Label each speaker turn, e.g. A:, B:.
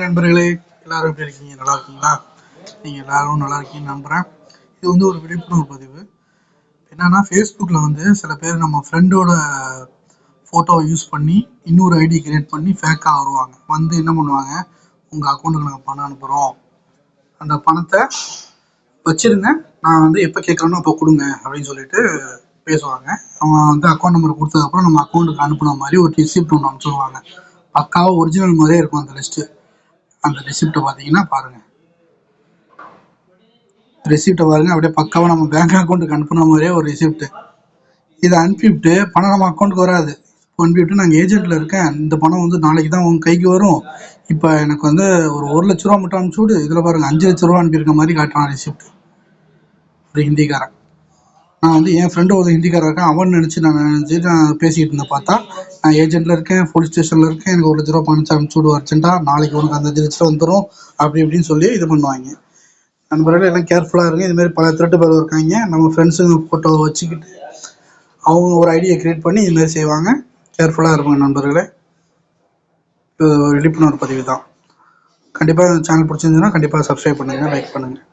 A: நண்பர்களே எல்லாரும் எப்படி இருக்கீங்க நல்லா இருக்கீங்களா நீங்கள் எல்லாரும் நல்லா இருக்கீங்கன்னு நம்புகிறேன் இது வந்து ஒரு விழிப்புணர்வு பதிவு என்னன்னா ஃபேஸ்புக்கில் வந்து சில பேர் நம்ம ஃப்ரெண்டோட ஃபோட்டோவை யூஸ் பண்ணி இன்னொரு ஐடி கிரியேட் பண்ணி ஃபேக்காக வருவாங்க வந்து என்ன பண்ணுவாங்க உங்கள் அக்கௌண்ட்டுக்கு நாங்கள் பணம் அனுப்புகிறோம் அந்த பணத்தை வச்சிருங்க நான் வந்து எப்போ கேட்குறேனோ அப்போ கொடுங்க அப்படின்னு சொல்லிட்டு பேசுவாங்க அவங்க வந்து அக்கௌண்ட் நம்பர் கொடுத்ததுக்கப்புறம் நம்ம அக்கௌண்ட்டுக்கு அனுப்புன மாதிரி ஒரு ரிசிப்ட் ஒன்று அனுப்பிச்சிடுவாங்க பக்காவாக ஒரிஜினல் மாதிரியே இருக்கும் அந்த லிஸ்ட்டு அந்த ரெசிப்ட பார்த்தீங்கன்னா பாருங்கள் ரெசிப்ட பாருங்கள் அப்படியே பக்காவாக நம்ம பேங்க் அக்கௌண்ட்டுக்கு அனுப்புன மாதிரியே ஒரு ரெசிப்ட் இதை அனுப்பிவிட்டு பணம் நம்ம அக்கௌண்ட்டுக்கு வராது அனுப்பிவிட்டு நாங்கள் ஏஜென்ட்டில் இருக்கேன் இந்த பணம் வந்து நாளைக்கு தான் உங்கள் கைக்கு வரும் இப்போ எனக்கு வந்து ஒரு ஒரு லட்ச ரூபா மட்டும் அனுப்பிச்சு விடு இதில் பாருங்க அஞ்சு லட்ச ரூபா அனுப்பியிருக்க மாதிரி காட்டுறான் ரெசிப்ட் ஒரு ஹிந்திக்காரன் நான் வந்து என் ஃப்ரெண்டு ஒரு ஹிந்திக்காரர் இருக்கேன் அவன் நினச்சி நான் நினச்சி நான் பேசிக்கிட்டு இருந்தேன் பார்த்தா நான் ஏஜென்ட்டில் இருக்கேன் போலீஸ் ஸ்டேஷனில் இருக்கேன் எனக்கு ஒரு லட்ச ரூபா பணம் அனுப்பிச்சு விடு அர்ஜென்ட்டாக நாளைக்கு உனக்கு அந்த திருச்சி வந்துடும் அப்படி இப்படின்னு சொல்லி இது பண்ணுவாங்க நண்பர்கள் எல்லாம் கேர்ஃபுல்லாக இருங்க இதுமாரி பல திருட்டு பேர் இருக்காங்க நம்ம ஃப்ரெண்ட்ஸுங்க ஃபோட்டோவை வச்சுக்கிட்டு அவங்க ஒரு ஐடியை க்ரியேட் பண்ணி இதுமாரி செய்வாங்க கேர்ஃபுல்லாக இருப்பாங்க நண்பர்களே விழிப்புணர்வு பதிவு தான் கண்டிப்பாக சேனல் பிடிச்சிருந்துச்சுன்னா கண்டிப்பாக சப்ஸ்கிரைப் பண்ணுங்கள் லைக் பண்ணுங்கள்